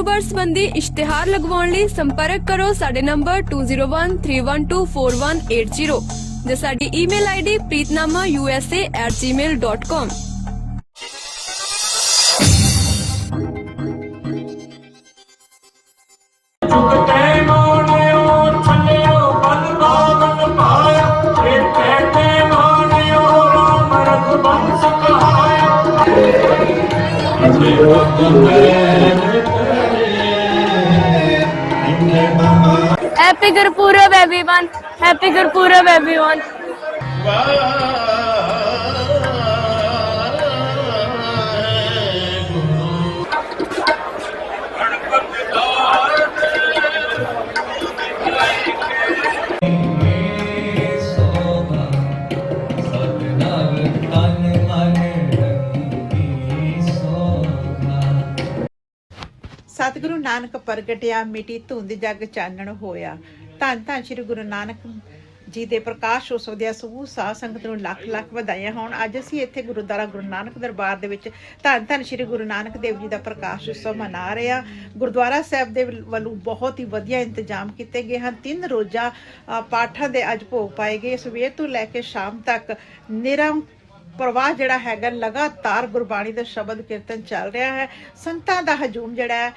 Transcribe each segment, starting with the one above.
ਕਾਰੋਬਾਰ ਸੰਬੰਧੀ ਇਸ਼ਤਿਹਾਰ ਲਗਵਾਉਣ ਲਈ ਸੰਪਰਕ ਕਰੋ ਸਾਡੇ ਨੰਬਰ 2013124180 ਜਾਂ ਸਾਡੀ ਈਮੇਲ ਆਈਡੀ preetnamausa@gmail.com ਚੁਕਤੇ ਮਾਣਿਓ Happy Gurpurab everyone. Happy Gurpurab everyone. ਸਤਿਗੁਰੂ ਨਾਨਕ ਪ੍ਰਗਟਿਆ ਮਿਟੀ ਧੁੰਦ ਜਗ ਚਾਨਣ ਹੋਇਆ। ਧੰਨ ਧੰਨ ਸ੍ਰੀ ਗੁਰੂ ਨਾਨਕ ਜੀ ਦੇ ਪ੍ਰਕਾਸ਼ ਉਤਸਵ ਦੇ ਸਮੂਹ ਸਾਧ ਸੰਗਤ ਨੂੰ ਲੱਖ ਲੱਖ ਵਧਾਈਆਂ ਹੋਣ। ਅੱਜ ਅਸੀਂ ਇੱਥੇ ਗੁਰਦੁਆਰਾ ਗੁਰੂ ਨਾਨਕ ਦਰਬਾਰ ਦੇ ਵਿੱਚ ਧੰਨ ਧੰਨ ਸ੍ਰੀ ਗੁਰੂ ਨਾਨਕ ਦੇਵ ਜੀ ਦਾ ਪ੍ਰਕਾਸ਼ ਉਤਸਵ ਮਨਾ ਰਹੇ ਹਾਂ। ਗੁਰਦੁਆਰਾ ਸਾਹਿਬ ਦੇ ਵੱਲੋਂ ਬਹੁਤ ਹੀ ਵਧੀਆ ਇੰਤਜ਼ਾਮ ਕੀਤੇ ਗਏ ਹਨ। ਤਿੰਨ ਰੋਜ਼ਾ ਅ, ਪਾਠਾਂ ਦੇ ਅੱਜ ਭੋਗ ਪਾਏ ਗਏ। ਸਵੇਰ ਤੋਂ ਲੈ ਕੇ ਸ਼ਾਮ ਤੱਕ ਨਿਰਮ ਪ੍ਰਵਾਹ ਜਿਹੜਾ ਹੈਗਾ ਲਗਾਤਾਰ ਗੁਰਬਾਣੀ ਦਾ ਸ਼ਬਦ ਕੀਰਤਨ ਚੱਲ ਰਿਹਾ ਹੈ। ਸੰਤਾਂ ਦਾ ਹਜੂਮ ਜਿਹੜਾ ਹੈ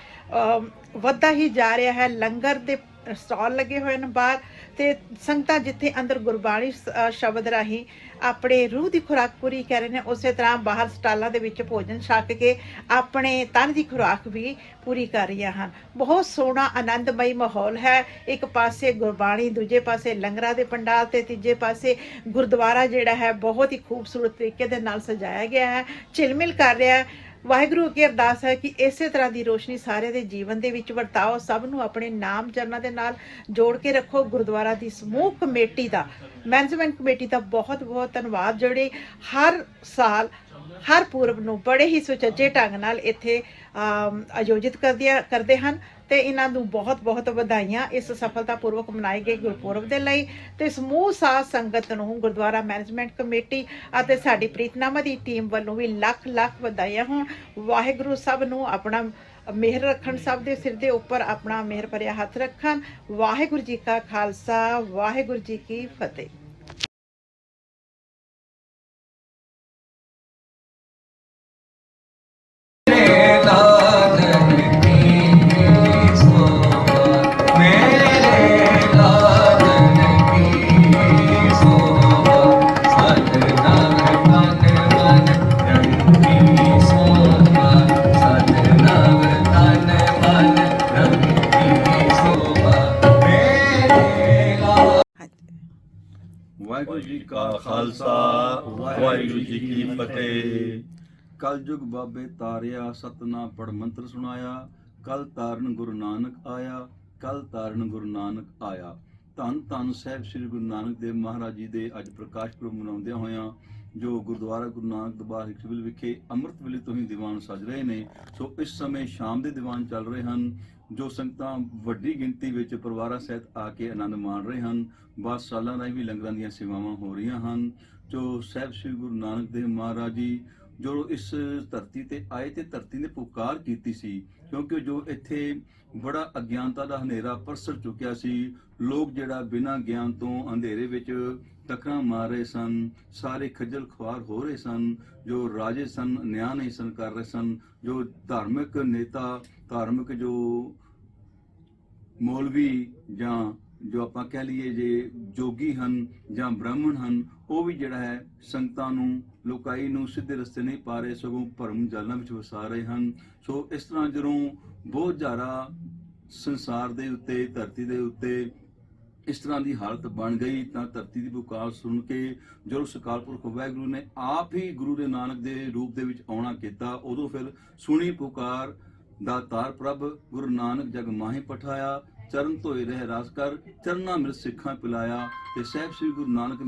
ਵੱਧਦਾ ਹੀ ਜਾ ਰਿਹਾ ਹੈ। ਲੰਗਰ ਦੇ ਸਟਾਲ ਲੱਗੇ ਹੋਏ ਨੇ ਬਾਹਰ ਤੇ ਸੰਗਤਾਂ ਜਿੱਥੇ ਅੰਦਰ ਗੁਰਬਾਣੀ ਸ- ਸ਼ਬਦ ਰਾਹੀਂ ਆਪਣੇ ਰੂਹ ਦੀ ਖੁਰਾਕ ਪੂਰੀ ਕਰ ਰਹੇ ਨੇ, ਉਸੇ ਤਰ੍ਹਾਂ ਬਾਹਰ ਸਟਾਲਾਂ ਦੇ ਵਿੱਚ ਭੋਜਨ ਛਕ ਕੇ ਆਪਣੇ ਤਨ ਦੀ ਖੁਰਾਕ ਵੀ ਪੂਰੀ ਕਰ ਰਹੀਆਂ ਹਨ। ਬਹੁਤ ਸੋਹਣਾ, ਆਨੰਦਮਈ ਮਾਹੌਲ ਹੈ। ਇੱਕ ਪਾਸੇ ਗੁਰਬਾਣੀ, ਦੂਜੇ ਪਾਸੇ ਲੰਗਰਾਂ ਦੇ ਪੰਡਾਲ ਤੇ ਤੀਜੇ ਪਾਸੇ ਗੁਰਦੁਆਰਾ ਜਿਹੜਾ ਹੈ, ਬਹੁਤ ਹੀ ਖੂਬਸੂਰਤ ਤਰੀਕੇ ਦੇ ਨਾਲ ਸਜਾਇਆ ਗਿਆ ਹੈ। ਝਿਲਮਿਲ ਕਰ ਰਿਹਾ ਹੈ। ਵਾਹਿਗੁਰੂ ਅੱਗੇ ਅਰਦਾਸ ਹੈ ਕਿ ਇਸੇ ਤਰ੍ਹਾਂ ਦੀ ਰੋਸ਼ਨੀ ਸਾਰਿਆਂ ਦੇ ਜੀਵਨ ਦੇ ਵਿੱਚ ਵਰਤਾਓ, ਸਭ ਨੂੰ ਆਪਣੇ ਨਾਮ ਚਰਨਾਂ ਦੇ ਨਾਲ ਜੋੜ ਕੇ ਰੱਖੋ। ਗੁਰਦੁਆਰਾ ਦੀ ਸਮੂਹ ਕਮੇਟੀ ਦਾ ਮੈਨੇਜਮੈਂਟ ਕਮੇਟੀ ਦਾ ਬਹੁਤ ਬਹੁਤ ਧੰਨਵਾਦ, ਜਿਹੜੇ ਹਰ ਸਾਲ, ਹਰ ਪੂਰਬ ਨੂੰ ਬੜੇ ਹੀ ਸੁਚੱਜੇ ਢੰਗ ਨਾਲ ਇੱਥੇ ਆਯੋਜਿਤ ਕਰਦਿਆ, ਕਰਦੇ ਹਨ। ਤੇ ਇਹਨਾਂ ਨੂੰ ਬਹੁਤ-ਬਹੁਤ ਵਧਾਈਆਂ ਇਸ ਸਫਲਤਾਪੂਰਵਕ ਮਨਾਏ ਗਏ ਗੁਰਪੁਰਬ ਦੇ ਲਈ। ਤੇ ਸਮੂਹ ਸਾਧ ਸੰਗਤ ਨੂੰ ਗੁਰਦੁਆਰਾ ਮੈਨੇਜਮੈਂਟ ਕਮੇਟੀ ਅਤੇ ਸਾਡੀ ਪ੍ਰੀਤਨਾਮਾ ਦੀ ਟੀਮ ਵੱਲੋਂ ਵੀ ਲੱਖ ਲੱਖ ਵਧਾਈਆਂ ਹੋਣ। ਵਾਹਿਗੁਰੂ ਸਭ ਨੂੰ ਆਪਣਾ ਮਿਹਰ ਰੱਖਣ, ਸਭ ਦੇ ਸਿਰ ਦੇ ਉੱਪਰ ਆਪਣਾ ਮਿਹਰ ਭਰਿਆ ਹੱਥ ਰੱਖਣ। ਵਾਹਿਗੁਰੂ ਜੀ ਕਾ ਖਾਲਸਾ, ਵਾਹਿਗੁਰੂ ਜੀ ਕੀ ਫਤਿਹ। ਵਾਹਿਗੁਰੂ ਜੀ ਕਾ ਖਾਲਸਾ ਵਾਹਿਗੁਰੂ ਜੀ ਕੀ ਫਤਿਹ। ਕਲਯੁਗ ਬਾਬੇ ਤਾਰਿਆ ਸਤਨਾ ਪੜ ਮੰਤਰ ਸੁਣਾਇਆ ਕਲ ਤਾਰਨ ਗੁਰੂ ਨਾਨਕ ਆਇਆ ਕਲ ਤਾਰਨ ਗੁਰੂ ਨਾਨਕ ਆਇਆ। ਧੰਨ ਧੰਨ ਸਾਹਿਬ ਸ੍ਰੀ ਗੁਰੂ ਨਾਨਕ ਦੇਵ ਮਹਾਰਾਜ ਜੀ ਦੇ ਅੱਜ ਪ੍ਰਕਾਸ਼ ਪੁਰਬ ਮਨਾਉਂਦਿਆਂ ਹੋਇਆਂ ਜੋ ਗੁਰਦੁਆਰਾ ਗੁਰੂ ਨਾਨਕ ਦਰਬਾਰ ਹਿਕਸਵਿਲ ਵਿਖੇ ਅੰਮ੍ਰਿਤ ਵੇਲੇ ਤੋਂ ਹੀ ਦੀਵਾਨ ਸਜ ਰਹੇ ਨੇ ਸੋ ਇਸ ਸਮੇਂ ਸ਼ਾਮ ਦੇ ਦੀਵਾਨ ਚੱਲ ਰਹੇ ਹਨ। ਜੋ ਸੰਗਤਾਂ ਵੱਡੀ ਗਿਣਤੀ ਵਿੱਚ ਪਰਿਵਾਰਾਂ ਸਹਿਤ ਆ ਕੇ ਆਨੰਦ ਮਾਣ ਰਹੇ ਹਨ ਬਾਸ ਸਾਲਾਂ ਰਾਹੀਂ ਵੀ ਲੰਗਰਾਂ ਦੀਆਂ ਸੇਵਾਵਾਂ ਹੋ ਰਹੀਆਂ ਹਨ, ਜੋ ਸਾਹਿਬ ਸ੍ਰੀ ਗੁਰੂ ਨਾਨਕ ਦੇਵ ਮਹਾਰਾਜ ਜੀ, ਜੋ ਇਸ ਧਰਤੀ ਤੇ ਆਏ ਤੇ ਧਰਤੀ ਨੇ ਪੁਕਾਰ ਕੀਤੀ ਸੀ, ਕਿਉਂਕਿ ਜੋ ਇੱਥੇ ਬੜਾ ਅਗਿਆਨਤਾ ਦਾ ਹਨੇਰਾ ਪਰਸਰ ਚੁੱਕਿਆ ਸੀ, ਲੋਕ ਜਿਹੜਾ ਬਿਨਾਂ ਗਿਆਨ ਤੋਂ ਅੰਧੇਰੇ ਵਿੱਚ ਟੱਕਰਾਂ ਮਾਰ ਰਹੇ ਸਨ, ਸਾਰੇ ਖੱਜਲ ਖੁਆਰ ਹੋ ਰਹੇ ਸਨ, ਜੋ ਰਾਜੇ ਸਨ, ਨਿਆਂ ਨਹੀਂ ਸਨ ਕਰ ਰਹੇ ਸਨ, ਜੋ ਧਾਰਮਿਕ ਨੇਤਾ, ਧਾਰਮਿਕ ਜੋ ਮੌਲਵੀ ਜਾਂ ਜੋ ਆਪਾਂ ਕਹਿ ਲਈਏ ਜੇ ਜੋਗੀ ਹਨ ਜਾਂ ਬ੍ਰਾਹਮਣ ਹਨ, ਉਹ ਵੀ ਜਿਹੜਾ ਹੈ ਸੰਗਤਾਂ ਨੂੰ, ਲੋਕਾਈ ਨੂੰ ਸਿੱਧੇ ਰਸਤੇ ਨਹੀਂ ਪਾ ਰਹੇ, ਸਗੋਂ ਭਰਮ ਜਾਲਾਂ ਵਿੱਚ ਵਸਾ ਰਹੇ ਹਨ। ਸੋ ਇਸ ਤਰ੍ਹਾਂ ਜਦੋਂ ਬਹੁਤ ਜ਼ਿਆਦਾ ਸੰਸਾਰ ਦੇ ਉੱਤੇ, ਧਰਤੀ ਦੇ ਉੱਤੇ ਇਸ ਤਰ੍ਹਾਂ ਦੀ ਹਾਲਤ ਬਣ ਗਈ, ਤਾਂ ਧਰਤੀ ਦੀ ਪੁਕਾਰ ਸੁਣ ਕੇ ਜਦੋਂ ਸਕਾਲ ਪੁਰਖ ਵਾਹਿਗੁਰੂ ਨੇ ਆਪ ਹੀ ਗੁਰੂ ਦੇ ਨਾਨਕ ਦੇ ਰੂਪ ਦੇ ਵਿੱਚ ਆਉਣਾ ਕੀਤਾ, ਉਦੋਂ ਫਿਰ ਸੁਣੀ ਪੁਕਾਰ ਦਾ ਤਾਰ ਪ੍ਰਭ ਗੁਰੂ ਨਾਨਕ ਜਗ ਮਾਹੀ ਪਠਾਇਆ। ਚਰਨ ਧੋਏ ਰਹਿ ਰਾਸ ਕਰ, ਚਰਨਾ ਮਿਲ ਸਿੱਖਾਂ ਪਿਲਾਇਆ। ਤੇ ਸਾਹਿਬ ਸ੍ਰੀ ਗੁਰੂ ਨਾਨਕ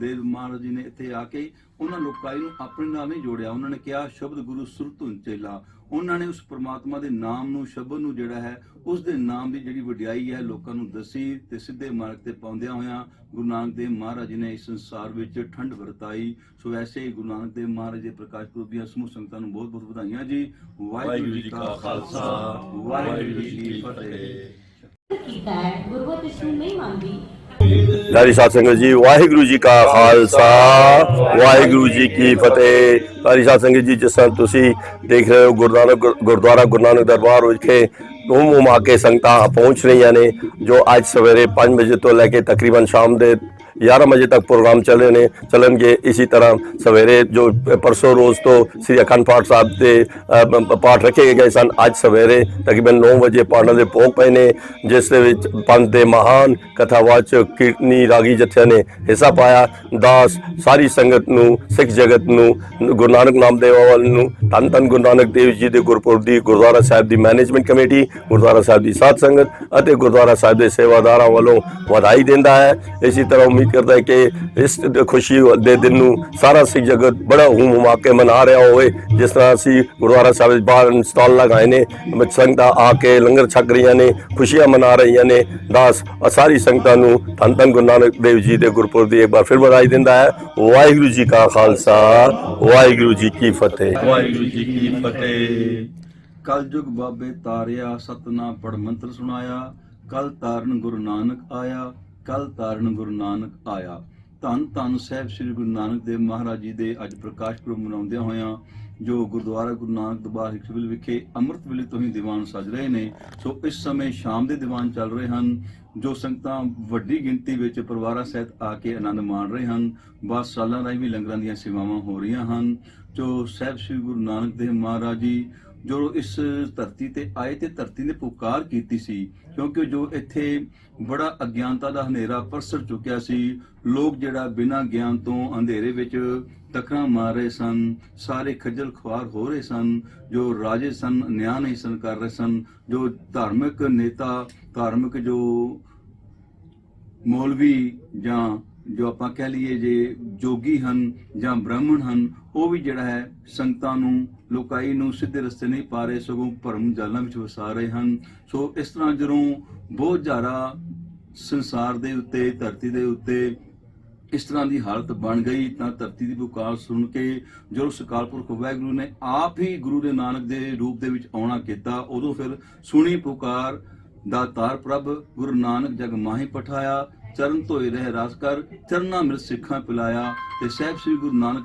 ਦੇਵ ਮਹਾਰਾਜ ਜੀ ਨੇ ਇੱਥੇ ਆ ਕੇ ਉਹਨਾਂ ਲੋਕਾਈ ਨੂੰ ਆਪਣੇ ਨਾਲ ਨਹੀਂ ਜੋੜਿਆ। ਉਹਨਾਂ ਨੇ ਕਿਹਾ, ਸ਼ਬਦ ਗੁਰੂ ਸੁਰਤੁਨ ਚੇਲਾ। ਉਹਨਾਂ ਨੇ ਉਸ ਪ੍ਰਮਾਤਮਾ ਦੇ ਨਾਮ ਨੂੰ, ਸ਼ਬਦ ਨੂੰ ਜਿਹੜਾ ਹੈ, ਉਸ ਦੇ ਨਾਮ ਦੀ ਜਿਹੜੀ ਵਡਿਆਈ ਹੈ, ਲੋਕਾਂ ਨੂੰ ਦੱਸੀ ਤੇ ਸਿੱਧੇ ਮਾਰਗ ਤੇ ਪਾਉਂਦਿਆਂ ਹੋਇਆਂ ਗੁਰੂ ਨਾਨਕ ਦੇਵ ਮਹਾਰਾਜ ਜੀ ਨੇ ਇਸ ਸੰਸਾਰ ਵਿੱਚ ਠੰਡ ਵਰਤਾਈ। ਸੋ ਵੈਸੇ ਹੀ ਗੁਰੂ ਨਾਨਕ ਦੇਵ ਮਹਾਰਾਜ ਦੇ ਪ੍ਰਕਾਸ਼ ਪੁਰਬ ਦੀਆਂ ਸਮੂਹ ਸੰਗਤਾਂ ਨੂੰ ਬਹੁਤ ਬਹੁਤ ਵਧਾਈਆਂ ਜੀ। ਵਾਹਿਗੁਰੂ ਜੀ ਕਾ ਖਾਲਸਾ, ਵਾਹਿਗੁਰੂ ਜੀ ਕੀ ਫਤਿਹ। ਕੀਤਾ ਹੈ। ਗੁਰਮਤਿ ਇਸ ਨੂੰ ਨਹੀਂ ਮੰਨਦੀ। ਲਾਰੀ ਸਾਧ ਸੰਗਤ ਜੀ, ਵਾਹਿਗੁਰੂ ਜੀ ਕਾ ਖਾਲਸਾ, ਵਾਹਿਗੁਰੂ ਜੀ ਕੀ ਫਤਿਹ। ਲਾਰੀ ਸਾਹਿਬ ਸੰਗਤ ਜੀ, ਜਿਸ ਤਰ੍ਹਾਂ ਤੁਸੀਂ ਦੇਖ ਰਹੇ ਹੋ ਗੁਰਦਾਰਾ ਗੁਰਦੁਆਰਾ ਗੁਰੂ ਨਾਨਕ ਦਰਬਾਰ ਵਿਖੇ ਧੂਮ ਉਮਾ ਕੇ ਸੰਗਤਾਂ ਪਹੁੰਚ ਰਹੀਆਂ ਨੇ, ਜੋ ਅੱਜ ਸਵੇਰੇ 5 ਵਜੇ ਤੋਂ ਲੈ ਕੇ ਤਕਰੀਬਨ ਸ਼ਾਮ ਦੇ 11 ਵਜੇ ਤੱਕ ਪ੍ਰੋਗਰਾਮ ਚੱਲ ਰਹੇ ਨੇ, ਚੱਲਣਗੇ ਇਸੇ ਤਰ੍ਹਾਂ ਸਵੇਰੇ ਜੋ ਪਰਸੋਂ ਰੋਜ਼ ਤੋਂ ਸ੍ਰੀ ਅਖੰਡ ਪਾਠ ਸਾਹਿਬ ਦੇ ਪਾਠ ਰੱਖੇ ਗਏ ਸਨ। ਅੱਜ ਸਵੇਰੇ ਤਕਰੀਬਨ 9 ਵਜੇ ਪਾਠਾਂ ਦੇ ਭੋਗ ਪਏ ਨੇ, ਜਿਸ ਦੇ ਵਿੱਚ ਪੰਥ ਦੇ ਮਹਾਨ ਕਥਾਵਾਚਕ ਕੀਰਤਨੀ ਰਾਗੀ ਜਥਿਆਂ ਨੇ ਹਿੱਸਾ ਪਾਇਆ। ਦਾਸ ਸਾਰੀ ਸੰਗਤ ਨੂੰ, ਸਿੱਖ ਜਗਤ ਨੂੰ, ਗੁਰੂ ਨਾਨਕ ਨਾਮ ਨਾਮਦੇਵ ਵੱਲ ਨੂੰ, ਧੰਨ ਧੰਨ ਗੁਰੂ ਨਾਨਕ ਦੇਵ ਜੀ ਦੇ ਗੁਰਪੁਰਬ ਦੀ, ਗੁਰਦੁਆਰਾ ਸਾਹਿਬ ਦੀ ਮੈਨੇਜਮੈਂਟ ਕਮੇਟੀ, ਗੁਰਦੁਆਰਾ ਸਾਹਿਬ ਦੀ ਸਾਧ ਸੰਗਤ ਅਤੇ ਗੁਰਦੁਆਰਾ ਸਾਹਿਬ ਦੇ ਸੇਵਾਦਾਰਾਂ ਵੱਲੋਂ ਵਧਾਈ ਦਿੰਦਾ ਹੈ। ਇਸੇ ਤਰ੍ਹਾਂ ਉਮੀਦ ਕਰਦਾ ਹੈ ਕਿ ਇਸ ਖੁਸ਼ੀ ਦੇ ਦਿਨ ਨੂੰ ਸਾਰਾ ਸਿੱਖ ਜਗਤ ਬੜਾ ਹੂਮ ਹੁਮਾ ਕੇ ਮਨਾ ਰਿਹਾ ਹੋਵੇ। ਜਿਸ ਤਰ੍ਹਾਂ ਅਸੀਂ ਗੁਰਦੁਆਰਾ ਸਾਹਿਬ ਦੇ ਬਾਹਰ ਸਟਾਲ ਲਗਾਏ ਨੇ, ਸੰਗਤਾਂ ਆ ਕੇ ਲੰਗਰ ਛਕ ਰਹੀਆਂ ਨੇ, ਖੁਸ਼ੀਆਂ ਮਨਾ ਰਹੀਆਂ ਨੇ। ਦਾਸ ਸਾਰੀ ਸੰਗਤਾਂ ਨੂੰ ਧੰਨ ਧੰਨ ਗੁਰੂ ਨਾਨਕ ਦੇਵ ਜੀ ਦੇ ਗੁਰਪੁਰਬ ਦੀ ਇੱਕ ਵਾਰ ਫਿਰ ਵਧਾਈ ਦਿੰਦਾ ਹੈ। ਵਾਹਿਗੁਰੂ ਜੀ ਕਾ ਖਾਲਸਾ, ਵਾਹਿਗੁਰੂ ਜੀ ਕੀ ਫਤਿਹ। ਵਾਹਿਗੁਰੂ ਜੀ ਕੀ ਫਤਿਹ। ਕਲਯੁਗ ਬਾਬੇ ਤਾਰਿਆ ਸਤਨਾ ਪੜ ਮੰਤਰ ਸੁਣਾਇਆ, ਕਲ ਤਾਰਨ ਗੁਰੂ ਨਾਨਕ ਆਇਆ। ਕਲ ਤਾਰਨ ਗੁਰੂ ਨਾਨਕ ਆਇਆ। ਧੰਨ ਧੰਨ ਸਾਹਿਬ ਸ੍ਰੀ ਗੁਰੂ ਨਾਨਕ ਦੇਵ ਮਹਾਰਾਜ ਜੀ ਦੇ ਅੱਜ ਪ੍ਰਕਾਸ਼ ਪੁਰਬ ਮਨਾਉਂਦਿਆਂ ਹੋਇਆਂ, ਜੋ ਗੁਰਦੁਆਰਾ ਗੁਰੂ ਨਾਨਕ ਦਰਬਾਰ ਹਿਕਸਵਿਲ ਵਿਖੇ ਅੰਮ੍ਰਿਤ ਵੇਲੇ ਤੋਂ ਹੀ ਦੀਵਾਨ ਸਜ ਰਹੇ ਨੇ, ਸੋ ਇਸ ਸਮੇਂ ਸ਼ਾਮ ਦੇ ਦੀਵਾਨ ਚੱਲ ਰਹੇ ਹਨ, ਜੋ ਸੰਗਤਾਂ ਵੱਡੀ ਗਿਣਤੀ ਵਿੱਚ ਪਰਿਵਾਰਾਂ ਸਹਿਤ ਆ ਕੇ ਆਨੰਦ ਮਾਣ ਰਹੇ ਹਨ, ਬਸ ਸਾਲਾਂ ਰਾਹੀਂ ਵੀ ਲੰਗਰਾਂ ਦੀਆਂ ਸੇਵਾਵਾਂ ਹੋ ਰਹੀਆਂ ਹਨ। ਜੋ ਸਾਹਿਬ ਸ੍ਰੀ ਗੁਰੂ ਨਾਨਕ ਦੇਵ ਮਹਾਰਾਜ ਜੀ ਜੋ ਇਸ ਧਰਤੀ ਤੇ ਆਏ ਤੇ ਧਰਤੀ ਨੇ ਪੁਕਾਰ ਕੀਤੀ ਸੀ, ਕਿਉਂਕਿ ਜੋ ਇੱਥੇ ਬੜਾ ਅਗਿਆਨਤਾ ਦਾ ਹਨੇਰਾ ਪਰਸਰ ਚੁੱਕਿਆ ਸੀ, ਲੋਕ ਜਿਹੜਾ ਬਿਨਾਂ ਗਿਆਨ ਤੋਂ ਅੰਧੇਰੇ ਵਿੱਚ ਟੱਕਰਾਂ ਮਾਰ ਰਹੇ ਸਨ, ਸਾਰੇ ਖੱਜਲ ਖੁਆਰ ਹੋ ਰਹੇ ਸਨ, ਜੋ ਰਾਜੇ ਸਨ, ਨਿਆਂ ਨਹੀਂ ਸਨ ਕਰ ਰਹੇ ਸਨ, ਜੋ ਧਾਰਮਿਕ ਨੇਤਾ, ਧਾਰਮਿਕ ਜੋ ਮੌਲਵੀ ਜਾਂ ਜੋ ਆਪਾਂ ਕਹਿ ਲਈਏ ਜੇ ਜੋਗੀ ਹਨ ਜਾਂ ਬ੍ਰਾਹਮਣ ਹਨ, ਉਹ ਵੀ ਜਿਹੜਾ ਹੈ ਸੰਗਤਾਂ ਨੂੰ, ਲੋਕਾਈ ਨੂੰ ਸਿੱਧੇ ਰਸਤੇ ਨਹੀਂ ਪਾ ਰਹੇ, ਸਗੋਂ ਭਰਮ ਜਾਲਾਂ ਵਿੱਚ ਵਸਾ ਰਹੇ ਹਨ। ਸੋ ਇਸ ਤਰ੍ਹਾਂ ਜਦੋਂ ਬਹੁਤ ਜ਼ਿਆਦਾ ਸੰਸਾਰ ਦੇ ਉੱਤੇ, ਧਰਤੀ ਦੇ ਉੱਤੇ ਇਸ ਤਰ੍ਹਾਂ ਦੀ ਹਾਲਤ ਬਣ ਗਈ, ਤਾਂ ਧਰਤੀ ਦੀ ਪੁਕਾਰ ਸੁਣ ਕੇ ਜਦੋਂ ਸਕਾਲ ਪੁਰਖ ਵਾਹਿਗੁਰੂ ਨੇ ਆਪ ਹੀ ਗੁਰੂ ਦੇ ਨਾਨਕ ਦੇ ਰੂਪ ਦੇ ਵਿੱਚ ਆਉਣਾ ਕੀਤਾ, ਉਦੋਂ ਫਿਰ ਸੁਣੀ ਪੁਕਾਰ ਦਾ ਤਾਰ ਪ੍ਰਭ ਗੁਰੂ ਨਾਨਕ ਜਗ ਮਾਹੀ ਪਠਾਇਆ। ਚਰਨ ਧੋਏ ਰਹਿ ਰਸ ਕਰ ਚਰਨਾ ਮਿਰ ਸਿੱਖਾਂ ਪਿਲਾਇਆ। ਤੇ ਸਾਹਿਬ ਸ੍ਰੀ ਗੁਰੂ ਨਾਨਕ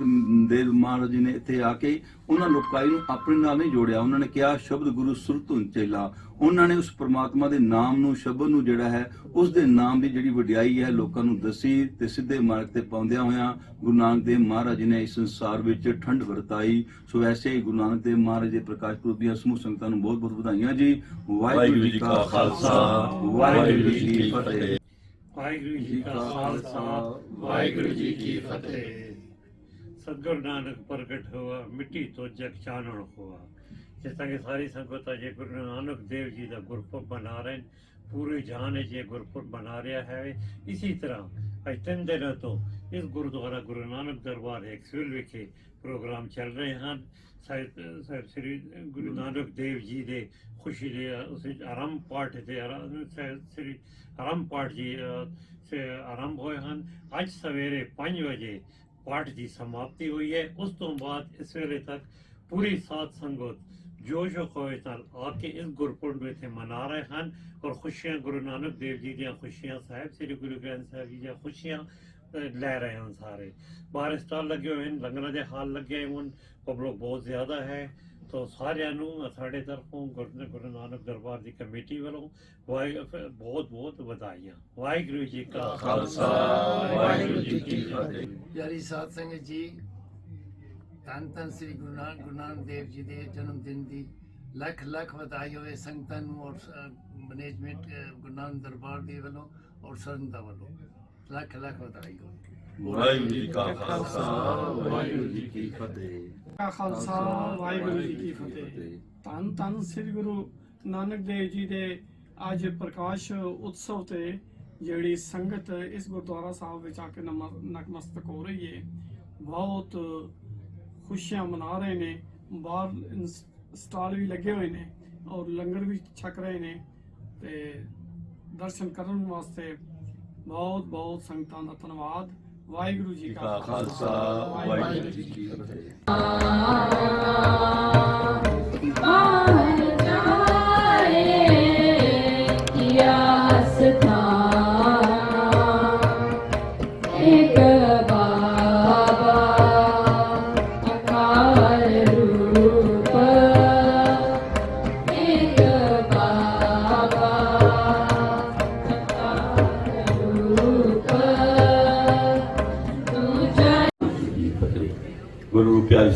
ਦੇਵ ਮਹਾਰਾਜ ਜੀ ਨੇ ਇੱਥੇ ਆ ਕੇ ਉਹਨਾਂ ਲੋਕਾਈ ਨੂੰ ਆਪਣੇ ਨਾਲ ਨਹੀਂ ਜੋੜਿਆ। ਉਹਨਾਂ ਨੇ ਕਿਹਾ ਸ਼ਬਦ ਗੁਰੂ ਸੁਰਤੁਨ ਚੇਲਾ। ਉਹਨਾਂ ਨੇ ਉਸ ਪ੍ਰਮਾਤਮਾ ਦੇ ਨਾਮ ਨੂੰ ਸ਼ਬਦ ਨੂੰ ਜਿਹੜਾ ਹੈ ਉਸ ਦੇ ਨਾਮ ਦੀ ਜਿਹੜੀ ਵਡਿਆਈ ਹੈ ਲੋਕਾਂ ਨੂੰ ਦੱਸੀ ਤੇ ਸਿੱਧੇ ਮਾਰਗ ਤੇ ਪਾਉਂਦਿਆਂ ਹੋਇਆਂ ਗੁਰੂ ਨਾਨਕ ਦੇਵ ਮਹਾਰਾਜ ਨੇ ਇਸ ਸੰਸਾਰ ਵਿੱਚ ਠੰਡ ਵਰਤਾਈ। ਸੋ ਐਸੇ ਹੀ ਗੁਰੂ ਨਾਨਕ ਦੇਵ ਮਹਾਰਾਜ ਦੇ ਪ੍ਰਕਾਸ਼ ਪੁਰਬ ਦੀਆਂ ਸਮੂਹ ਸੰਗਤਾਂ ਨੂੰ ਬਹੁਤ ਬਹੁਤ ਵਧਾਈਆਂ ਜੀ। ਵਾਹਿਗੁਰੂ ਜੀ ਕਾ ਖਾਲਸਾ ਵਾਹਿਗੁਰੂ ਜੀ ਕੀ ਫਤਿਹ। ਵਾਹਿਗੁਰੂ ਜੀ ਕਾ ਖਾਲਸਾ ਵਾਹਿਗੁਰੂ ਜੀ ਕੀ ਫਤਿਹ। ਸਤਿਗੁਰ ਨਾਨਕ ਪ੍ਰਗਟ ਹੋਆ ਮਿੱਟੀ ਤੋਂ ਜਗ ਚਾਨਣ ਹੋਆ। ਜਿਸ ਤਰ੍ਹਾਂ ਕਿ ਸਾਰੀ ਸੰਗਤ ਅਜੇ ਗੁਰੂ ਨਾਨਕ ਦੇਵ ਜੀ ਦਾ ਗੁਰਪੁਰਬ ਮਨਾ ਰਹੇ ਪੂਰੇ ਜਹਾਨ ਵਿੱਚ ਇਹ ਗੁਰਪੁਰਬ ਮਨਾ ਰਿਹਾ ਹੈ ਇਸੇ ਤਰ੍ਹਾਂ ਅੱਜ ਤਿੰਨ ਦਿਨਾਂ ਤੋਂ ਇਸ ਗੁਰਦੁਆਰਾ ਗੁਰੂ ਨਾਨਕ ਦਰਬਾਰ ਐਕਸਵਿਲ ਵਿਖੇ ਪ੍ਰੋਗਰਾਮ ਚੱਲ ਰਹੇ ਹਨ। ਸਾਹਿਬ ਸ੍ਰੀ ਗੁਰੂ ਨਾਨਕ ਦੇਵ ਜੀ ਦੇ ਖੁਸ਼ੀ ਦੇ ਉਸ ਵਿੱਚ ਆਰੰਭ ਪਾਠ ਸਾਹਿਬ ਸ੍ਰੀ ਆਰੰਭ ਪਾਠ ਜੀ ਸੇ ਆਰੰਭ ਹੋਏ ਹਨ। ਅੱਜ ਸਵੇਰੇ 5 ਵਜੇ ਪਾਠ ਦੀ ਸਮਾਪਤੀ ਹੋਈ ਹੈ। ਉਸ ਤੋਂ ਬਾਅਦ ਇਸ ਵੇਲੇ ਤੱਕ ਪੂਰੀ ਸਾਧ ਸੰਗਤ ਜੋਸ਼ ਖੋਸ਼ ਨਾਲ ਆ ਕੇ ਇਸ ਗੁਰਪੁਰਬ ਇੱਥੇ ਮਨਾ ਰਹੇ ਹਨ ਔਰ ਖੁਸ਼ੀਆਂ ਗੁਰੂ ਨਾਨਕ ਦੇਵ ਜੀ ਦੀਆਂ ਖੁਸ਼ੀਆਂ ਸਾਹਿਬ ਸ੍ਰੀ ਗੁਰੂ ਗ੍ਰੰਥ ਸਾਹਿਬ ਜੀ ਦੀਆਂ ਖੁਸ਼ੀਆਂ ਲੈ ਰਹੇ ਹਨ ਸਾਰੇ। ਬਾਹਰ ਸਟਾਲ ਲੱਗੇ ਹੋਏ ਹਨ ਲੰਗਰਾਂ ਦੇ ਹਾਲ ਲੱਗੇ ਹੋਏ ਹਨ ਪਬਲਿਕ ਬਹੁਤ ਜ਼ਿਆਦਾ ਹੈ। ਤੋ ਸਾਰਿਆਂ ਨੂੰ, ਸਾਡੇ ਤਰਫੋਂ ਗੁਰੂ ਗੁਰੂ ਨਾਨਕ ਦਰਬਾਰ ਦੀ ਕਮੇਟੀ ਵੱਲੋਂ ਵਾਹਿਗੁਰੂ ਬਹੁਤ ਬਹੁਤ ਵਧਾਈਆਂ। ਵਾਹਿਗੁਰੂ ਜੀ ਕਾ ਖਾਲਸਾ। ਵਾਹਿਗੁਰੂ ਜੀ ਕੀ ਫਤਿਹ। ਪਿਆਰੀ ਸਾਧ ਸੰਗਤ ਜੀ, ਧੰਨ ਧੰਨ ਸ੍ਰੀ ਗੁਰੂ ਨਾਨਕ ਗੁਰੂ ਨਾਨਕ ਦੇਵ ਜੀ ਦੇ ਜਨਮ ਦਿਨ ਦੀ ਲੱਖ ਲੱਖ ਵਧਾਈ ਹੋਵੇ ਸੰਗਤਾਂ ਨੂੰ ਔਰ ਮੈਨੇਜਮੈਂਟ ਗੁਰੂ ਨਾਨਕ ਦਰਬਾਰ ਦੇ ਵੱਲੋਂ ਔਰ ਸੰਗਤਾਂ ਵੱਲੋਂ। ਲੱਖ ਲੱਖ ਵਧਾਈ ਹੋਵੇ। ਵਾਹਿਗੁਰੂ ਜੀ ਕਾ ਖਾਲਸਾ ਵਾਹਿਗੁਰੂ ਜੀ ਕੀ ਫਤਿਹ। ਕਾ ਖਾਲਸਾ ਵਾਹਿਗੁਰੂ ਜੀ ਕੀ ਫਤਿਹ। ਧੰਨ ਧੰਨ ਸ੍ਰੀ ਗੁਰੂ ਨਾਨਕ ਦੇਵ ਜੀ ਦੇ ਅੱਜ ਪ੍ਰਕਾਸ਼ ਉਤਸਵ ਤੇ ਜਿਹੜੀ ਸੰਗਤ ਇਸ ਗੁਰਦੁਆਰਾ ਸਾਹਿਬ ਵਿੱਚ ਆ ਕੇ ਨਮ- ਨਤਮਸਤਕ ਹੋ ਰਹੀ ਹੈ ਬਹੁਤ ਖੁਸ਼ੀਆਂ ਮਨਾ ਰਹੇ ਨੇ। ਬਾਹਰ ਸਟਾਲ ਵੀ ਲੱਗੇ ਹੋਏ ਨੇ ਔਰ ਲੰਗਰ ਵੀ ਛਕ ਰਹੇ ਨੇ ਤੇ ਦਰਸ਼ਨ ਕਰਨ ਵਾਸਤੇ ਬਹੁਤ ਬਹੁਤ ਸੰਗਤਾਂ ਦਾ ਧੰਨਵਾਦ ਵਾਹਿਗੁਰੂ ਜੀ ਕਾ ਖਾਲਸਾ ਵਾਹਿਗੁਰੂ ਜੀ ਕੀ ਫਤਿਹ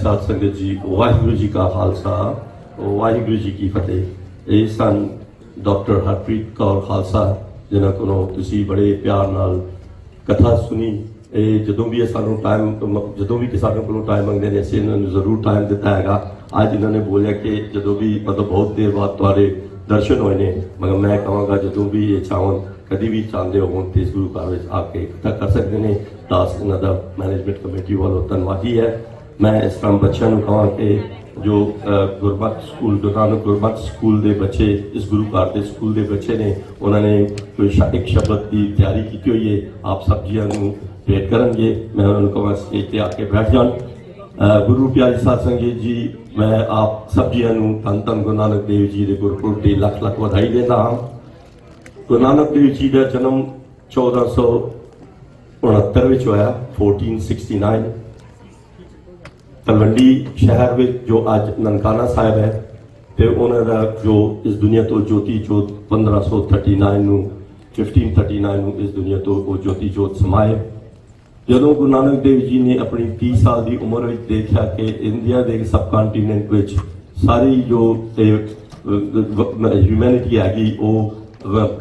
ਸਾਧ ਸੰਗਤ ਜੀ, ਵਾਹਿਗੁਰੂ ਜੀ ਕਾ ਖਾਲਸਾ, ਵਾਹਿਗੁਰੂ ਜੀ ਕੀ ਫਤਿਹ। ਇਹ ਸਨ ਡਾਕਟਰ ਹਰਪ੍ਰੀਤ ਕੌਰ ਖਾਲਸਾ, ਜਿਨ੍ਹਾਂ ਕੋਲੋਂ ਤੁਸੀਂ ਬੜੇ ਪਿਆਰ ਨਾਲ ਕਥਾ ਸੁਣੀ। ਇਹ ਜਦੋਂ ਵੀ ਇਹ ਸਾਨੂੰ ਟਾਈਮ ਜਦੋਂ ਵੀ ਕਿਸਾਨਾਂ ਕੋਲੋਂ ਟਾਈਮ ਮੰਗਦੇ ਨੇ, ਅਸੀਂ ਇਹਨਾਂ ਨੂੰ ਜ਼ਰੂਰ ਟਾਈਮ ਦਿੱਤਾ ਹੈਗਾ। ਅੱਜ ਇਹਨਾਂ ਨੇ ਬੋਲਿਆ ਕਿ ਜਦੋਂ ਵੀ ਮਤਲਬ ਬਹੁਤ ਦੇਰ ਬਾਅਦ ਤੁਹਾਡੇ ਦਰਸ਼ਨ ਹੋਏ ਨੇ, ਮਗਰ ਮੈਂ ਕਹਾਂਗਾ ਜਦੋਂ ਵੀ ਇਹ ਚਾਹਣ ਕਦੀ ਵੀ ਚਾਹੁੰਦੇ ਹੋਣ ਤੇ ਇਸ ਗੁਰੂ ਘਰ ਵਿੱਚ ਆ ਕੇ ਇਕੱਠਾ ਕਰ ਸਕਦੇ ਨੇ। ਦਾਸ ਇਹਨਾਂ ਦਾ ਮੈਨੇਜਮੈਂਟ ਕਮੇਟੀ ਵੱਲੋਂ ਧੰਨਵਾਦੀ ਹੈ। ਮੈਂ ਇਸ ਤਰ੍ਹਾਂ ਬੱਚਿਆਂ ਨੂੰ ਕਹਾਂ ਕਿ ਜੋ ਅ, ਸਕੂਲ ਗੁਰੂ ਨਾਨਕ ਗੁਰਮਤਿ ਸਕੂਲ ਦੇ ਬੱਚੇ ਇਸ ਗੁਰੂ ਘਰ ਦੇ ਸਕੂਲ ਦੇ ਬੱਚੇ ਨੇ ਉਹਨਾਂ ਨੇ ਕੋਈ ਸ਼- ਇੱਕ ਸ਼ਬਦ ਦੀ ਤਿਆਰੀ ਕੀਤੀ ਹੋਈ ਹੈ ਆਪ ਸਭ ਜੀਆਂ ਨੂੰ ਭੇਟ ਕਰਨਗੇ ਮੈਂ ਉਹਨਾਂ ਨੂੰ ਕਹਾਂ ਸਟੇਜ ਤੇ ਆ ਕੇ ਬੈਠ ਜਾਣ। ਗੁਰੂ ਪਿਆਰੀ ਸਾਧ ਸੰਗਤ ਜੀ ਮੈਂ ਆਪ ਸਭ ਜੀਆਂ ਨੂੰ ਧੰਨ ਧੰਨ ਗੁਰੂ ਨਾਨਕ ਦੇਵ ਜੀ ਦੇ ਗੁਰਪੁਰਬ ਦੀ ਲੱਖ ਲੱਖ ਵਧਾਈ ਦਿੰਦਾ ਹਾਂ। ਗੁਰੂ ਨਾਨਕ ਦੇਵ ਜੀ ਦਾ ਜਨਮ 1469 ਵਿੱਚ ਹੋਇਆ 1469 ਤਲਵੰਡੀ ਸ਼ਹਿਰ ਵਿੱਚ ਜੋ ਅੱਜ ਨਨਕਾਣਾ ਸਾਹਿਬ ਹੈ ਤੇ ਉਹਨਾਂ ਦਾ ਜੋ ਇਸ ਦੁਨੀਆ ਤੋਂ ਜੋਤੀ ਜੋਤ 1539 ਨੂੰ 1539 ਨੂੰ ਇਸ ਦੁਨੀਆ ਤੋਂ ਉਹ ਜੋਤੀ ਜੋਤ ਸਮਾਏ। ਜਦੋਂ ਗੁਰੂ ਨਾਨਕ ਦੇਵ ਜੀ ਨੇ ਆਪਣੀ 30 ਸਾਲ ਦੀ ਉਮਰ ਵਿੱਚ ਦੇਖਿਆ ਕਿ ਇੰਡੀਆ ਦੇ ਸਬ ਕੰਟੀਨੈਂਟ ਵਿੱਚ ਸਾਰੀ ਜੋ ਹਿਊਮੈਨਿਟੀ ਹੈਗੀ, ਉਹ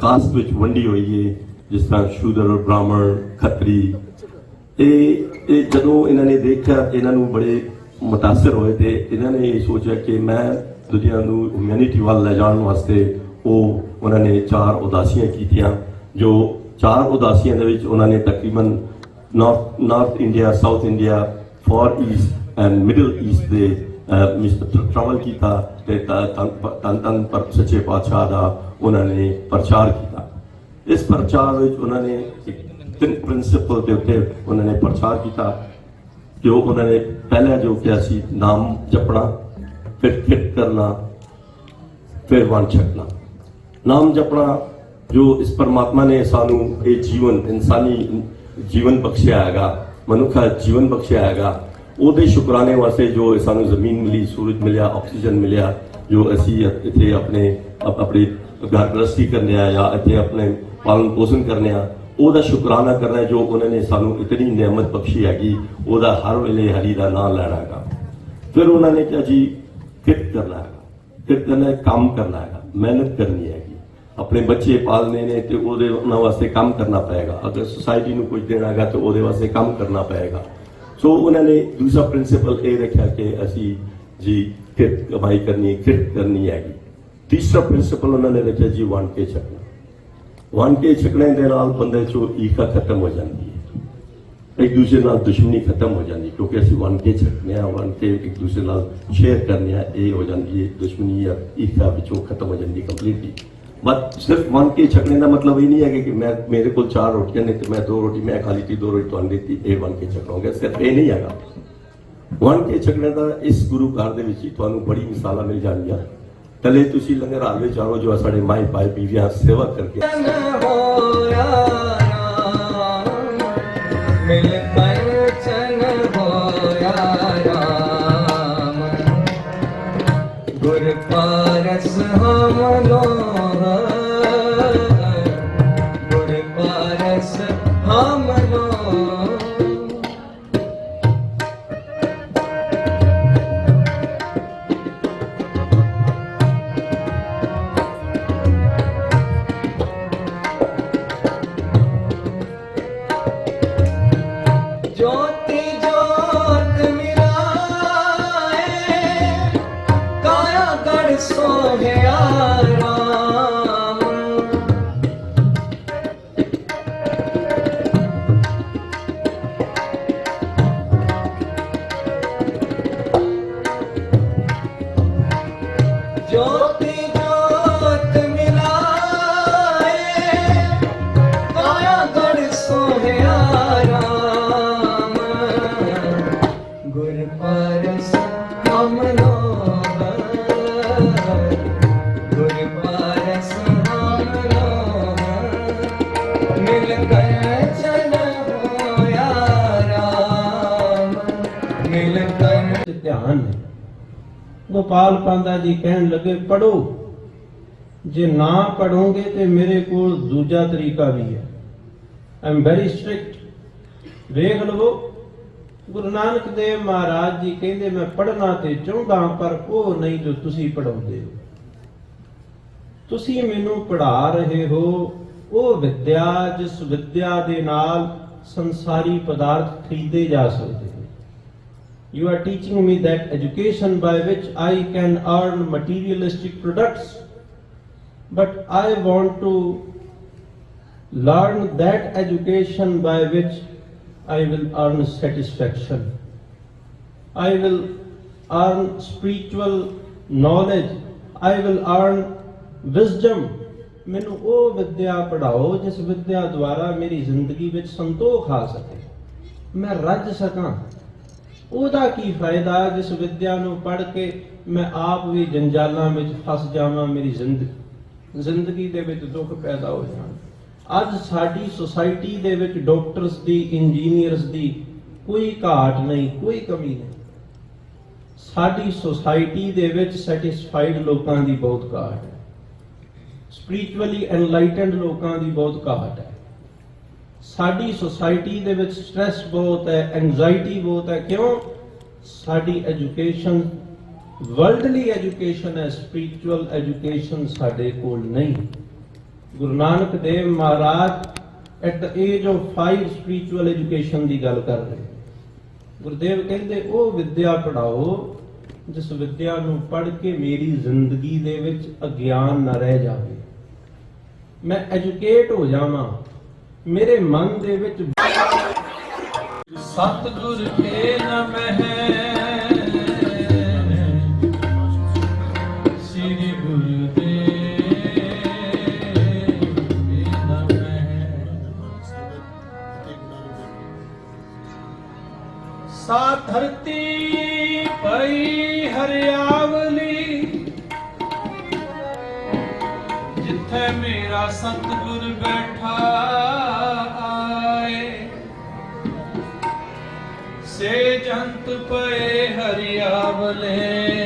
ਕਾਸਟ ਵਿੱਚ ਵੰਡੀ ਹੋਈ ਹੈ ਜਿਸ ਤਰ੍ਹਾਂ ਸ਼ੂਦਰ, ਬ੍ਰਾਹਮਣ, ਖੱਤਰੀ। ਇਹ ਇਹ ਜਦੋਂ ਇਹਨਾਂ ਨੇ ਦੇਖਿਆ, ਇਹਨਾਂ ਨੂੰ ਬੜੇ ਮੁਤਾਸਰ ਹੋਏ ਤੇ ਇਹਨਾਂ ਨੇ ਇਹ ਸੋਚਿਆ ਕਿ ਮੈਂ ਦੁਨੀਆ ਨੂੰ ਹਿਊਮੈਨਿਟੀ ਵੱਲ ਲੈ ਜਾਣ ਵਾਸਤੇ ਉਹ ਉਹਨਾਂ ਨੇ ਚਾਰ ਉਦਾਸੀਆਂ ਕੀਤੀਆਂ, ਜੋ ਚਾਰ ਉਦਾਸੀਆਂ ਦੇ ਵਿੱਚ ਉਹਨਾਂ ਨੇ ਤਕਰੀਬਨ north north India south India far east and middle east ਦੇ ਟਰੈਵਲ ਕੀਤਾ ਤੇ ਤਨ ਤਨ ਪਰ ਸੱਚੇ ਪਾਤਸ਼ਾਹ ਦਾ ਉਹਨਾਂ ਨੇ ਪ੍ਰਚਾਰ ਕੀਤਾ। ਇਸ ਪ੍ਰਚਾਰ ਵਿੱਚ ਉਹਨਾਂ ਨੇ ਤਿੰਨ ਪ੍ਰਿੰਸੀਪਲ ਦੇ ਉੱਤੇ ਉਹਨਾਂ ਨੇ ਪ੍ਰਚਾਰ ਕੀਤਾ। ਜੋ ਉਹਨਾਂ ਨੇ ਪਹਿਲਾਂ ਜੋ ਕਿਹਾ ਸੀ, ਨਾਮ ਜਪਣਾ, ਫਿਰ ਕਿਰਤ ਕਰਨਾ, ਫਿਰ ਵੰਡ ਛਕਣਾ। ਨਾਮ ਜਪਣਾ ਜੋ ਇਸ ਪਰਮਾਤਮਾ ਨੇ ਸਾਨੂੰ ਇਹ ਜੀਵਨ, ਇਨਸਾਨੀ ਜੀਵਨ ਬਖਸ਼ਿਆ ਹੈਗਾ, ਮਨੁੱਖਾ ਜੀਵਨ ਬਖਸ਼ਿਆ ਹੈਗਾ, ਉਹਦੇ ਸ਼ੁਕਰਾਨੇ ਵਾਸਤੇ ਜੋ ਸਾਨੂੰ ਜ਼ਮੀਨ ਮਿਲੀ, ਸੂਰਜ ਮਿਲਿਆ, ਆਕਸੀਜਨ ਮਿਲਿਆ, ਜੋ ਅਸੀਂ ਇੱਥੇ ਆਪਣੇ ਆਪ- ਆਪਣੀ ਘਰ ਗ੍ਰਸਤੀ ਕਰਨੇ ਆ ਜਾਂ ਇੱਥੇ ਆਪਣੇ ਪਾਲਣ ਪੋਸ਼ਣ ਕਰਨੇ ਆ ਉਹਦਾ ਸ਼ੁਕਰਾਨਾ ਕਰਨਾ ਜੋ ਉਹਨਾਂ ਨੇ ਸਾਨੂੰ ਇਤਨੀ ਨਿਆਮਤ ਬਖਸ਼ੀ ਹੈਗੀ, ਉਹਦਾ ਹਰ ਵੇਲੇ ਹਰੀ ਦਾ ਨਾਮ ਲੈਣਾ ਹੈਗਾ। ਫਿਰ ਉਹਨਾਂ ਨੇ ਕਿਹਾ ਜੀ, ਕਿਰਤ ਕਰਨਾ ਹੈਗਾ। ਕਿਰਤ ਕਰਨਾ ਕੰਮ ਕਰਨਾ ਹੈਗਾ। ਮਿਹਨਤ ਕਰਨੀ ਹੈਗੀ। ਆਪਣੇ ਬੱਚੇ ਪਾਲਨੇ ਨੇ ਤੇ ਉਹਦੇ ਉਹਨਾਂ ਵਾਸਤੇ ਕੰਮ ਕਰਨਾ ਪਏਗਾ। ਅਗਰ ਸੁਸਾਇਟੀ ਨੂੰ ਕੁਝ ਦੇਣਾ ਹੈਗਾ ਤੇ ਉਹਦੇ ਵਾਸਤੇ ਕੰਮ ਕਰਨਾ ਪਏਗਾ। ਸੋ ਉਹਨਾਂ ਨੇ ਦੂਸਰਾ ਪ੍ਰਿੰਸੀਪਲ ਇਹ ਰੱਖਿਆ ਕਿ ਅਸੀਂ ਜੀ ਕਿਰਤ ਕਮਾਈ ਕਰਨੀ, ਕਿਰਤ ਕਰਨੀ ਹੈਗੀ। ਤੀਸਰਾ ਪ੍ਰਿੰਸੀਪਲ ਉਹਨਾਂ ਨੇ ਰੱਖਿਆ ਜੀ ਵੰਡ ਕੇ ਛਕਣਾ ਵੰਡ ਕੇ ਛਕਣੇ ਦੇ ਨਾਲ ਬੰਦੇ ਚੋਂ ਈਖਾ ਖਤਮ ਹੋ ਜਾਂਦੀ ਹੈ। ਇੱਕ ਦੂਸਰੇ ਨਾਲ ਦੁਸ਼ਮਣੀ ਖਤਮ ਹੋ ਜਾਂਦੀ ਕਿਉਂਕਿ ਅਸੀਂ ਵੰਡ ਕੇ ਛਕਨੇ ਆ ਵੰਡ ਕੇ ਇੱਕ ਦੂਸਰੇ ਨਾਲ ਸ਼ੇਅਰ ਕਰਨੇ ਆ ਇਹ ਹੋ ਜਾਂਦੀ ਹੈ ਦੁਸ਼ਮਣੀ ਜਾਂ ਈਖਾ ਵਿੱਚੋਂ ਖਤਮ ਹੋ ਜਾਂਦੀ ਕੰਪਲੀਟਲੀ ਬਟ ਸਿਰਫ ਵੰਡ ਕੇ ਛਕਣੇ ਦਾ ਮਤਲਬ ਇਹ ਨਹੀਂ ਹੈ ਕਿ ਮੈਂ, ਮੇਰੇ ਕੋਲ ਚਾਰ ਰੋਟੀਆਂ ਨੇ ਤੇ ਮੈਂ ਦੋ ਰੋਟੀ, ਮੈਂ ਖਾ ਲਈ ਤੀ, ਦੋ ਰੋਟੀ ਤੁਹਾਨੂੰ ਦਿੱਤੀ, ਇਹ ਵੰਡ ਕੇ ਛਕਾਂਗੇ। ਸਿਰਫ ਇਹ ਨਹੀਂ ਹੈਗਾ। ਵੰਡ ਕੇ ਛਕਣੇ ਦਾ ਇਸ ਗੁਰੂ ਘਰ ਦੇ ਵਿੱਚ ਹੀ ਤੁਹਾਨੂੰ ਬੜੀ ਮਿਸਾਲਾਂ ਮਿਲ ਜਾਣਗੀਆਂ। ਤਲੇ ਤੁਸੀਂ ਲੰਗਰ ਹਾਲ ਵਿੱਚ ਆਓ ਜੋ ਸਾਡੇ ਮਾਈ ਭਾਈ ਬੀਵੀਆਂ ਸੇਵਾ ਕਰਕੇ ਮਿਲ Jota. ਗੋਪਾਲ ਪਾਂਦਾ ਜੀ ਕਹਿਣ ਲੱਗੇ ਪੜੋ ਜੇ ਨਾ ਪੜੋਗੇ ਤੇ ਮੇਰੇ ਕੋਲ ਦੂਜਾ ਤਰੀਕਾ ਵੀ ਹੈ। ਆਈ ਵੈਰੀ ਸਟ੍ਰਿਕਟ ਵੇਖ ਲਵੋ, ਗੁਰੂ ਨਾਨਕ ਦੇਵ ਮਹਾਰਾਜ ਜੀ ਕਹਿੰਦੇ, ਮੈਂ ਪੜਨਾ ਤੇ ਚਾਹੁੰਦਾ ਪਰ ਉਹ ਨਹੀਂ ਜੋ ਤੁਸੀਂ ਪੜਾਉਂਦੇ ਹੋ। ਤੁਸੀਂ ਮੈਨੂੰ ਪੜਾ ਰਹੇ ਹੋ। ਉਹ ਵਿਦਿਆ, ਜਿਸ ਵਿਦਿਆ ਦੇ ਨਾਲ ਸੰਸਾਰੀ ਪਦਾਰਥ ਖਰੀਦੇ ਜਾ ਸਕਦੇ ਨੇ। You are teaching me that education by which I can earn materialistic products, but I want to learn that education by which I will earn satisfaction. I will earn spiritual knowledge. I will earn wisdom. ਮੈਨੂੰ ਉਹ ਵਿਦਿਆ ਪੜਾਓ ਜਿਸ ਵਿਦਿਆ ਦੁਆਰਾ ਮੇਰੀ ਜ਼ਿੰਦਗੀ ਵਿੱਚ ਸੰਤੋਖ ਆ ਸਕੇ ਮੈਂ ਰੱਜ ਸਕਾਂ ਉਹਦਾ ਕੀ ਫਾਇਦਾ ਜਿਸ ਵਿਦਿਆ ਨੂੰ ਪੜ੍ਹ ਕੇ ਮੈਂ ਆਪ ਵੀ ਜੰਜਾਲਾਂ ਵਿੱਚ ਫਸ ਜਾਵਾਂ ਮੇਰੀ ਜ਼ਿੰਦਗੀ? ਜ਼ਿੰਦਗੀ ਦੇ ਵਿੱਚ ਦੁੱਖ ਪੈਦਾ ਹੋ ਜਾਣ। ਅੱਜ ਸਾਡੀ ਸੁਸਾਇਟੀ ਦੇ ਵਿੱਚ ਡਾਕਟਰਸ ਦੀ, ਇੰਜੀਨੀਅਰਸ ਦੀ ਕੋਈ ਘਾਟ ਨਹੀਂ, ਕੋਈ ਕਮੀ ਨਹੀਂ। ਸਾਡੀ ਸੁਸਾਇਟੀ ਦੇ ਵਿੱਚ ਸੈਟੀਸਫਾਈਡ ਲੋਕਾਂ ਦੀ ਬਹੁਤ ਘਾਟ ਹੈ। ਸਪਿਰਚੁਅਲੀ ਐਨਲਾਈਟਨਡ ਲੋਕਾਂ ਦੀ ਬਹੁਤ ਘਾਟ ਹੈ। ਸਾਡੀ ਸੁਸਾਇਟੀ ਦੇ ਵਿੱਚ ਸਟ्रेस ਬਹੁਤ ਹੈ ਐਂਜ਼ਾਇਟੀ ਬਹੁਤ ਹੈ। ਕਿਉਂ? ਸਾਡੀ ਐਜੂਕੇਸ਼ਨ ਵਰਲਡਲੀ ਐਜੂਕੇਸ਼ਨ ਹੈ ਸਪਿਰਚੁਅਲ ਐਜੂਕੇਸ਼ਨ ਸਾਡੇ ਕੋਲ ਨਹੀਂ। Guru Nanak Dev Maharaj at the age of 5 spiritual education ਦੀ ਗੱਲ ਕਰ ਰਹੇ ਗੁਰਦੇਵ ਕਹਿੰਦੇ, ਉਹ ਵਿਦਿਆ ਪੜਾਓ ਜਿਸ ਵਿਦਿਆ ਨੂੰ ਪੜ੍ਹ ਕੇ ਮੇਰੀ ਜ਼ਿੰਦਗੀ ਦੇ ਵਿੱਚ ਅਗਿਆਨ ਨਾ ਰਹਿ ਜਾਵੇ। ਮੈਂ ਐਜੂਕੇਟ ਹੋ ਜਾਵਾਂ ਮੇਰੇ ਮਨ ਦੇ ਵਿੱਚ ਸਤਿਗੁਰ ਕੇ ਨਮਹਿ ਸ੍ਰੀ ਗੁਰਦੇਵ ਕੇ ਨਮਹਿ ਸਾ ਧਰਤੀ ਪਈ ਹਰਿਆਵਲੀ। ਜਿੱਥੇ ਮੇਰਾ ਸਤਿਗੁਰ ਬੈਠਾ। ਸੇ ਪਏ ਹਰਿਆਵਲੇ।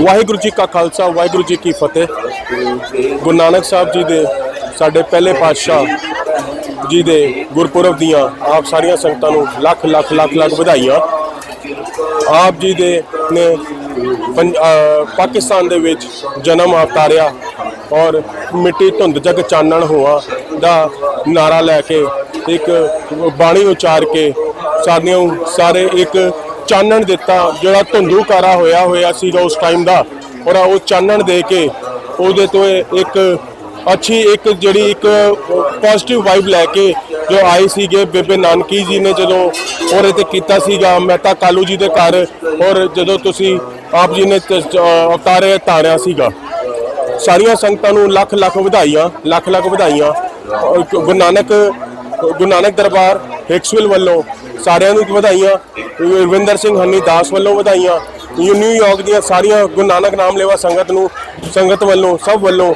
ਵਾਹਿਗੁਰੂ ਜੀ ਕਾ ਖਾਲਸਾ, ਵਾਹਿਗੁਰੂ ਜੀ ਕੀ ਫਤਿਹ। ਗੁਰੂ ਨਾਨਕ ਸਾਹਿਬ ਜੀ ਦੇ ਸਾਡੇ ਪਹਿਲੇ ਪਾਤਸ਼ਾਹ ਜੀ ਦੇ ਗੁਰਪੁਰਬ ਦੀਆਂ ਆਪ ਸਾਰੀਆਂ ਸੰਗਤਾਂ ਨੂੰ ਲੱਖ ਲੱਖ ਲੱਖ ਲੱਖ ਵਧਾਈਆਂ। ਆਪ ਜੀ ਦੇ ਨੇ ਪੰਜ- ਪਾਕਿਸਤਾਨ ਦੇ ਵਿੱਚ ਜਨਮ ਅਵਤਾਰਿਆ ਔਰ ਮਿੱਟੀ ਧੁੰਦ ਜਗ ਚਾਨਣ ਹੋਆ ਦਾ ਨਾਰਾ ਲੈ ਕੇ ਇੱਕ ਬਾਣੀ ਉਚਾਰ ਕੇ ਸਾਨੂੰ ਸਾਰੇ ਇੱਕ ਚਾਨਣ ਦਿੱਤਾ, ਜਿਹੜਾ ਧੁੰਦੂਕਾਰਾ ਹੋਇਆ ਹੋਇਆ ਸੀਗਾ ਉਸ ਟਾਈਮ ਦਾ, ਔਰ ਉਹ ਚਾਨਣ ਦੇ ਕੇ ਉਹਦੇ ਤੋਂ ਇੱਕ ਅੱਛੀ ਇੱਕ ਜਿਹੜੀ ਇੱਕ ਪੋਜ਼ਿਟਿਵ ਵਾਈਬ ਲੈ ਕੇ ਜੋ ਆਏ ਸੀਗੇ ਬੇਬੇ ਨਾਨਕੀ ਜੀ ਨੇ ਜਦੋਂ ਉਹਦੇ ਤੇ ਕੀਤਾ ਸੀਗਾ ਮਹਿਤਾ ਕਾਲੂ ਜੀ ਦੇ ਘਰ, ਔਰ ਜਦੋਂ ਤੁਸੀਂ ਆਪ ਜੀ ਨੇ ਤ- ਚ- ਧਾਰਿਆ ਸੀਗਾ। ਸਾਰੀਆਂ ਸੰਗਤਾਂ ਨੂੰ ਲੱਖ ਲੱਖ ਵਧਾਈਆਂ, ਲੱਖ ਲੱਖ ਵਧਾਈਆਂ। ਗੁਰੂ ਨਾਨਕ ਗੁਰੂ ਨਾਨਕ ਦਰਬਾਰ, ਹਿਕਸਵਿਲ ਵੱਲੋਂ ਸਾਰਿਆਂ ਨੂੰ ਵਧਾਈਆਂ। ਰਵਿੰਦਰ ਸਿੰਘ ਹੰਨੀ ਦਾਸ ਵੱਲੋਂ ਵਧਾਈਆਂ। ਨਿਊ ਨਿਊਯਾਰਕ ਦੀਆਂ ਸਾਰੀਆਂ ਗੁਰੂ ਨਾਨਕ ਨਾਮ ਲੈਵਾ ਸੰਗਤ ਨੂੰ, ਸੰਗਤ ਵੱਲੋਂ, ਸਭ ਵੱਲੋਂ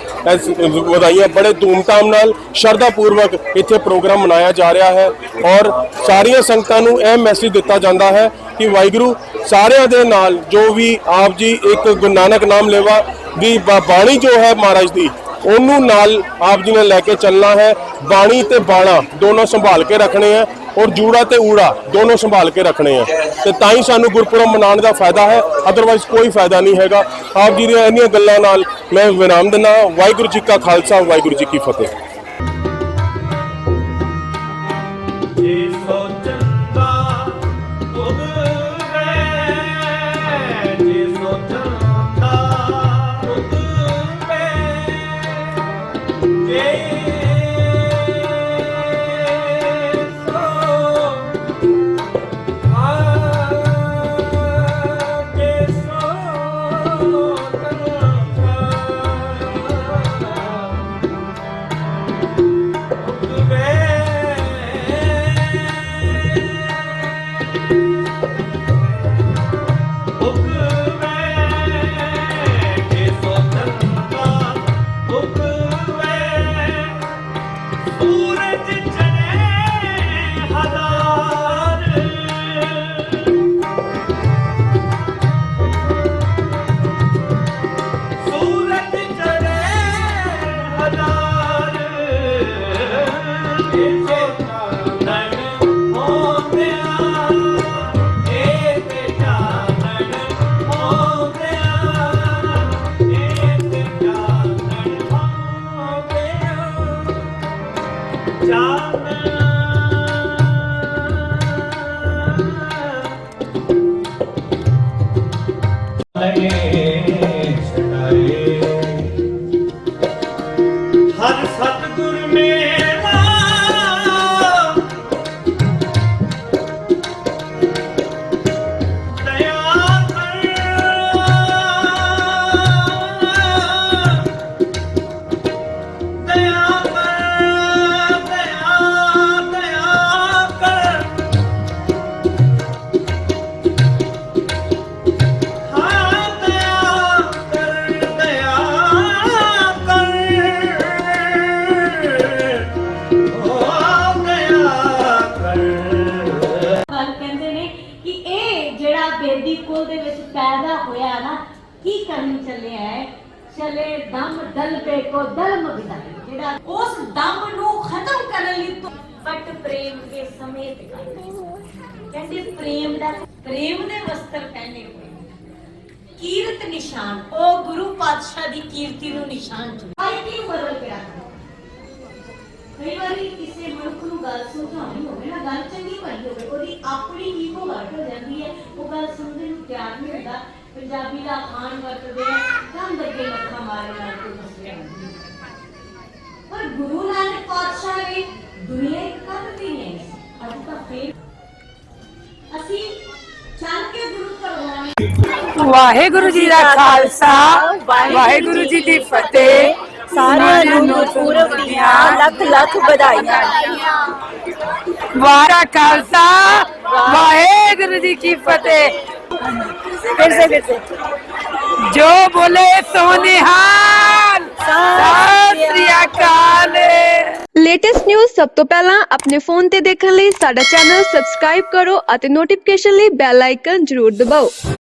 ਵਧਾਈਆਂ। ਬੜੇ ਧੂਮਧਾਮ ਨਾਲ ਸ਼ਰਧਾ ਪੂਰਵਕ ਇੱਥੇ ਪ੍ਰੋਗਰਾਮ ਮਨਾਇਆ ਜਾ ਰਿਹਾ ਹੈ ਔਰ ਸਾਰੀਆਂ ਸੰਗਤਾਂ ਨੂੰ ਇਹ ਮੈਸੇਜ ਦਿੱਤਾ ਜਾਂਦਾ ਹੈ ਕਿ ਵਾਹਿਗੁਰੂ ਸਾਰਿਆਂ ਦੇ ਨਾਲ ਜੋ ਵੀ ਆਪ ਜੀ ਇੱਕ ਗੁਰੂ ਨਾਨਕ ਨਾਮ ਲੇਵਾ ਦੀ ਬਾਣੀ ਜੋ ਹੈ ਮਹਾਰਾਜ ਦੀ, ਉਹਨੂੰ ਨਾਲ ਆਪ ਜੀ ਨੇ ਲੈ ਕੇ ਚੱਲਣਾ ਹੈ। ਬਾਣੀ ਤੇ ਬਾਣਾ ਦੋਨੋਂ ਸੰਭਾਲ ਕੇ ਰੱਖਣੇ ਆ ਔਰ ਜੂੜਾ ਤੇ ਊੜਾ ਦੋਨੋਂ ਸੰਭਾਲ ਕੇ ਰੱਖਣੇ ਆ। ਤੇ ਤਾਂ ਹੀ ਸਾਨੂੰ ਗੁਰਪੁਰਬ ਮਨਾਉਣ ਦਾ ਫਾਇਦਾ ਹੈ। ਅਦਰਵਾਈਜ਼ ਕੋਈ ਫਾਇਦਾ ਨਹੀਂ ਹੈਗਾ। ਆਪ ਜੀ ਦੀਆਂ ਇੰਨੀਆਂ ਗੱਲਾਂ ਨਾਲ ਮੈਂ ਵਿਰਾਮ ਦਿੰਦਾ ਵਾਹਿਗੁਰੂ ਜੀ ਕਾ ਖਾਲਸਾ, ਵਾਹਿਗੁਰੂ ਜੀ ਕੀ ਫਤਿਹ। ਚੱਲਿਆ ਹੈ ਚਲੇ ਦਮ ਦਲ ਪੇ ਕੋ ਦਲਮ ਵਿਦਾਈ। ਜਿਹੜਾ ਉਸ ਦਮ ਨੂੰ ਖਤਮ ਕਰਨ ਲਈ ਬਟ ਪ੍ਰੇਮ ਦੇ ਸਮੇਤ ਕਹਿੰਦੇ ਪ੍ਰੇਮ ਦਾ ਪ੍ਰੇਮ ਦੇ ਵਸਤਰ ਪਹਿਨੇ ਹੋਏ ਕੀਰਤ ਨਿਸ਼ਾਨ। ਉਹ ਗੁਰੂ ਪਾਤਸ਼ਾਹ ਦੀ ਕੀਰਤੀ ਨੂੰ ਨਿਸ਼ਾਨ ਚੁਣਿਆ। ਕੀ ਬਦਲ ਕੇ ਰੱਖਣਾ ਕਈ ਵਾਰੀ ਕਿਸੇ ਮਨੁੱਖ ਨੂੰ ਗੱਲ ਸਮਝਾਉਣੀ ਹੋਵੇ ਨਾ, ਗੱਲ ਚੰਗੀ ਭਲੀ ਹੋਵੇ, ਉਹਦੀ ਆਪਣੀ ਈਗੋ ਘੱਟ ਹੋ ਜਾਂਦੀ ਹੈ। ਉਹ ਗੱਲ ਸੁਣਨ ਪੰਜਾਬੀ ਦਾ ਖਾਨ ਵਰਤਦੇ ਆ ਕੰਨ ਮੱਥਾ ਮਾਰੇ ਨਾਲ ਕੋਈ ਮਸਲੇ ਨਹੀਂ ਪਰ ਗੁਰੂ ਨਾਨਕ ਪਾਤਸ਼ਾਹ ਨੇ ਦੁਨੀਆ ਕਦ ਵੀ ਨਹੀਂ ਅੱਜ ਤਾਂ ਫੇਰ ਅਸੀਂ ਚੱਲ ਕੇ ਗੁਰੂ ਘਰੋਂ ਵਾਹਿਗੁਰੂ ਜੀ ਦਾ ਖਾਲਸਾ, ਵਾਹਿਗੁਰੂ ਜੀ ਦੀ ਫਤਿਹ। ਸਾਰਿਆਂ ਨੂੰ ਗੁਰਪੁਰਬ ਦੀਆਂ ਲੱਖ ਲੱਖ ਵਧਾਈਆਂ। ਵਾਰਾ ਖਾਲਸਾ, ਵਾਹਿਗੁਰੂ ਜੀ ਕੀ ਫਤਿਹ। ਫਿਰ ਸੇ ਫਿਰ ਸੇ। ਜੋ ਬੋਲੇ ਸੋ ਨਿਹਾਲ। ਲੇਟੈਸਟ ਨਿਊਜ਼ ਸਭ ਤੋਂ ਪਹਿਲਾਂ ਆਪਣੇ ਫੋਨ ਤੇ ਦੇਖਣ ਲਈ ਸਾਡਾ ਚੈਨਲ ਸਬਸਕ੍ਰਾਈਬ ਕਰੋ ਅਤੇ ਨੋਟੀਫਿਕੇਸ਼ਨ ਲਈ ਬੈਲ ਆਈਕਨ ਜ਼ਰੂਰ ਦਬਾਓ।